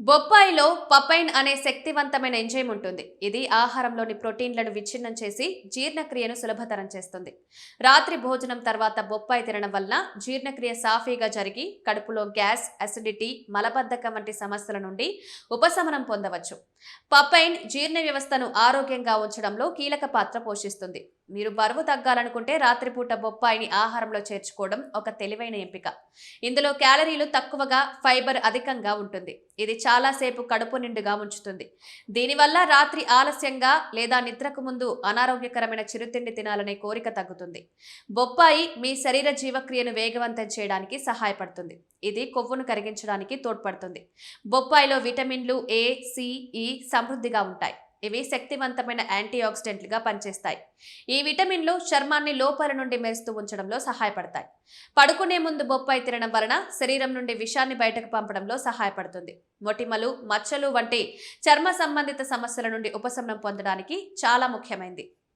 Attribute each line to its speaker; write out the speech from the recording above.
Speaker 1: బొప్పాయిలో papain అనే శక్తివంతమైన enzyme ఉంటుంది. ఇది ఆహారంలోని ప్రోటీన్లను విచ్ఛిన్నం చేసి జీర్ణక్రియను సులభతరం చేస్తుంది. రాత్రి భోజనం తర్వాత బొప్పాయి తినడం వల్ల జీర్ణక్రియ సాఫీగా జరిగి కడుపులో గ్యాస్ అసిడిటీ మలబద్ధకం వంటి సమస్యల నుండి ఉపశమనం పొందవచ్చు. పపైన్ జీర్ణ వ్యవస్థను ఆరోగ్యంగా ఉంచడంలో కీలక పాత్ర పోషిస్తుంది. మీరు బరువు తగ్గాలనుకుంటే రాత్రిపూట బొప్పాయిని ఆహారంలో చేర్చుకోవడం ఒక తెలివైన ఎంపిక. ఇందులో క్యాలరీలు తక్కువగా ఫైబర్ అధికంగా ఉంటుంది. ఇది చాలాసేపు కడుపు నిండుగా ఉంచుతుంది. దీనివల్ల రాత్రి ఆలస్యంగా లేదా నిద్రకు ముందు అనారోగ్యకరమైన చిరుతిండి తినాలనే కోరిక తగ్గుతుంది. బొప్పాయి మీ శరీర జీవక్రియను వేగవంతం చేయడానికి సహాయపడుతుంది. ఇది కొవ్వును కరిగించడానికి తోడ్పడుతుంది. బొప్పాయిలో విటమిన్లు ఏ సి ఈ సమృద్ధిగా ఉంటాయి. ఇవి శక్తివంతమైన యాంటీ ఆక్సిడెంట్లుగా పనిచేస్తాయి. ఈ విటమిన్లు చర్మాన్ని లోపల నుండి మెరుస్తూ ఉంచడంలో సహాయపడతాయి. పడుకునే ముందు బొప్పాయి తినడం వలన శరీరం నుండి విషాన్ని బయటకు పంపడంలో సహాయపడుతుంది. మొటిమలు మచ్చలు వంటి చర్మ సంబంధిత సమస్యల నుండి ఉపశమనం పొందడానికి చాలా ముఖ్యమైనది